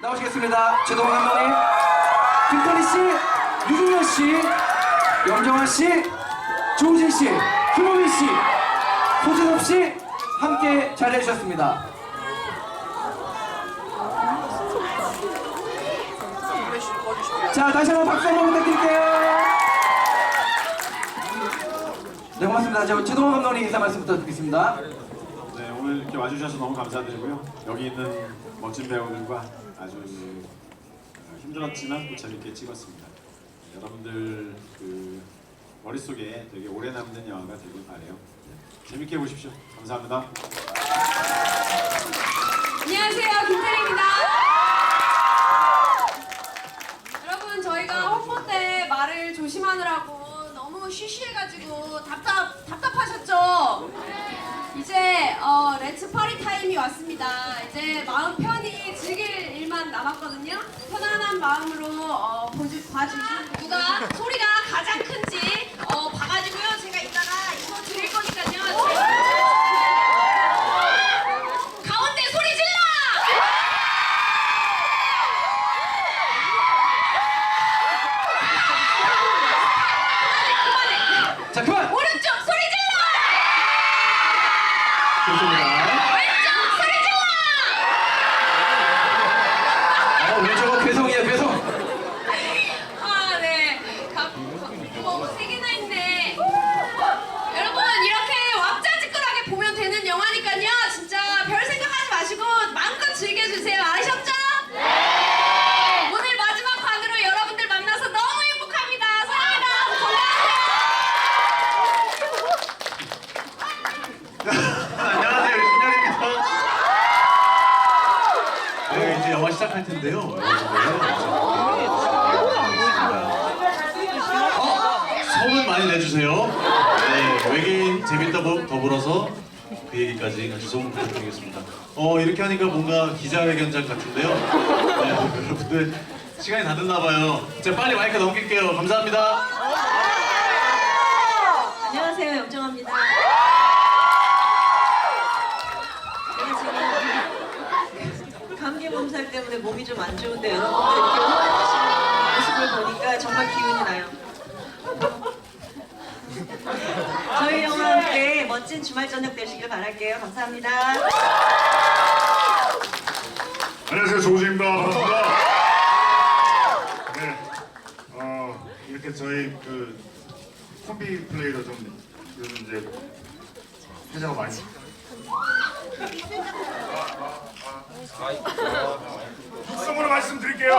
나오시겠습니다. 최동원 감독님, 김태리 씨, 유준열 씨, 염정아 씨, 조우진 씨, 김호민 씨, 소진섭 씨 함께 자리해 주셨습니다. 자, 다시 한번 박수 한번 부탁드릴게요. 네, 고맙습니다. 저 최동원 감독님 인사 말씀 부탁드리겠습니다. 네, 오늘 이렇게 와주셔서 너무 감사드리고요. 여기 있는 멋진 배우들과 아주 어, 힘들었지만 또 재밌게 찍었습니다. 네, 여러분들 그 머릿속에 되게 오래 남는 영화가 되길 바래요. 네, 재밌게 보십시오. 감사합니다. 안녕하세요, 김태리입니다. 여러분, 저희가 홍보 때 말을 조심하느라고 너무 쉬쉬해가지고 답답 답답하셨죠? 이제 어, 렛츠 파리 타임이 왔습니다. 이제 마음 편히 즐길 일만 남았거든요. 편안한 마음으로 어, 보주, 누가 소리가 가장 큰지 어, 봐가지고요. 제가 이따가 이거 드릴 거니까요. 가운데 소리 질러! 그만해. 자, 그만! 오른쪽 소리 질러! 좋습니다. 왼쪽 소리 질러! 어, 왼쪽은 괴성이야, 괴성. 아, 네. 가, 뭐, 세 개나 있네. 여러분, 이렇게 왁자지껄하게 보면 되는 영화니까요. 진짜 별 생각하지 마시고 마음껏 즐겨주세요. 아셨죠? 네. 오늘 마지막 관으로 여러분들 만나서 너무 행복합니다. 사랑합니다. 건강하세요. 안녕하세요 윤열입니다. 네 이제 영화 시작할 텐데요. 어, 소문 많이 내주세요. 네 외계인 재밌다 보- 더불어서 그 얘기까지 같이 소문 부탁드리겠습니다. 어 이렇게 하니까 뭔가 기자회견장 같은데요. 네 여러분들 시간이 다 됐나 봐요. 제가 빨리 마이크 넘길게요. 감사합니다. 안녕하세요, 영정합니다. 제가 지금 감기 몸살 때문에 몸이 좀 안 좋은데 여러분들 이렇게 응원해주시는 모습을 보니까 정말 기운이 나요. 저희 영화 함께 멋진 주말 저녁 되시길 바랄게요. 감사합니다. 안녕하세요 조우진입니다 반갑습니다 네, 어, 이렇게 저희 그 콤비 플레이로 좀 요즘 이제 회자가 많이 육성으로 말씀드릴게요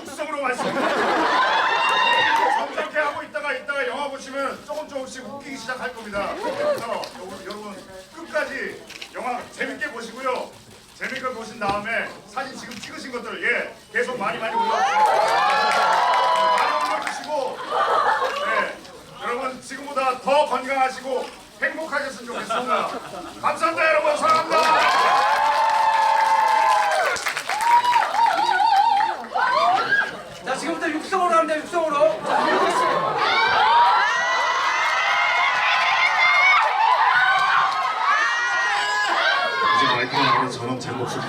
육성으로 말씀드릴게요 점잖게 하고 있다가 있다가 영화 보시면 조금 조금씩 웃기기 시작할 겁니다. 그래서 여러분, 끝까지 영화 재밌게 보시고요. 재밌게 보신 다음에 사진 지금 찍으신 것들 예 계속 많이 많이 올려주세요. 많이 올려주시고 네 여러분 지금보다 더 건강하시고 행복하셨으면 좋겠습니다. 감사합니다 여러분 사랑합니다. 자, 지금부터 육성으로 합니다, 육성으로. 자, 유진 씨. 이제 마이크가 나오면 저는 제 목소리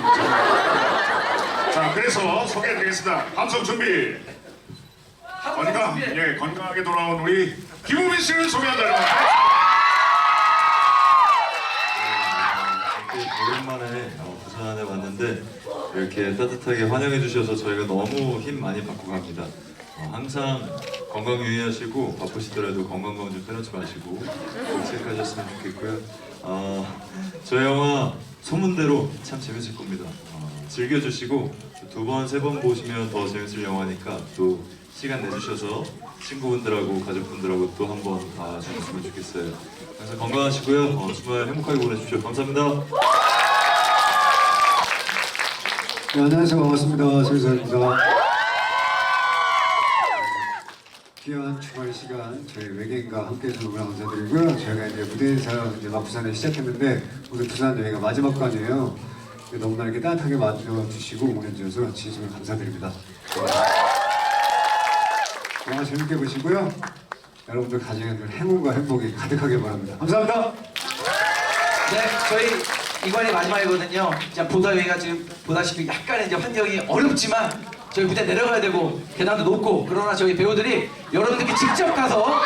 자 그래서 소개해드리겠습니다 함성 준비 건강 예 건강하게 돌아온 우리 김우민 씨를 소개한다 여러분 이렇게 따뜻하게 환영해 주셔서 저희가 너무 힘 많이 받고 갑니다. 어, 항상 건강 유의하시고 바쁘시더라도 건강 검진 빼놓지 마시고 꼭 체크하셨으면 좋겠고요. 어, 저 영화 소문대로 참 재밌을 겁니다. 어, 즐겨주시고 두 번, 세 번 보시면 더 재밌을 영화니까 또 시간 내주셔서 친구분들하고 가족분들하고 또 한 번 봐주셨으면 좋겠어요. 그래서 건강하시고요. 어, 주말 행복하게 보내십시오. 감사합니다. 네, 안녕하세요. 반갑습니다. 소유선입니다. 귀한 주말 시간 저희 외계인과 함께 해주셔서 너무나 감사드리고요. 저희가 이제 무대 인사 이제 막 부산에 시작했는데 오늘 부산 여행가 마지막 관이에요. 너무나 이렇게 따뜻하게 맞춰주시고 응원해주셔서 진심으로 감사드립니다. 영화 재밌게 보시고요. 여러분들 가정에 늘 행운과 행복이 가득하게 바랍니다. 감사합니다. 네, 저희 이번이 마지막이거든요. 이제 보다회가 지금 보다시피 약간의 이제 환경이 어렵지만 저희 무대 내려가야 되고 계단도 높고 그러나 저희 배우들이 여러분들께 직접 가서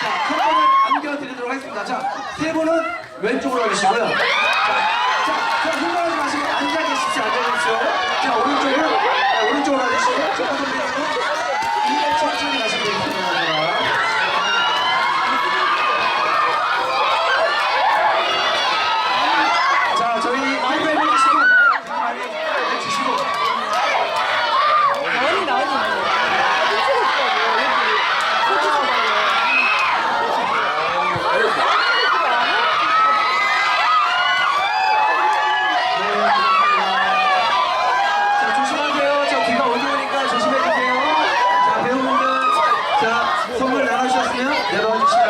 자, 한 번을 안겨드리도록 하겠습니다. 자, 세 분은 왼쪽으로 와주시고요. 자, 자, 자, 흥분하지 마시고 앉아 계십시오. 앉아 계십시오. 자, 오른쪽으로, 자, 오른쪽으로 와주시고, 저 선배님은 이에 천천히 가시면 되겠습니다. 자, 저희 마이크 해보 계시고, 많이 해주시고. 자, 조심하세요. 저 비가 어두우니까 조심해주세요. 자, 배우분들, 자, 선물 나눠주셨으면 내려와 주시면.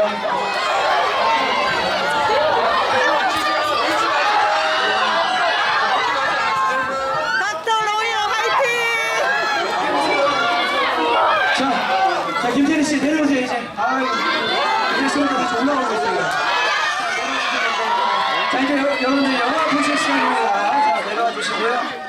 닥터 로이어 화이팅! 자, 자, 김태리 씨 내려오세요, 이제. 아유, 이제 친구들 다시 올라오고 있어요. 자, 이제 여- 여러분들 영화 보실 시간입니다. 자, 내려와 주시고요.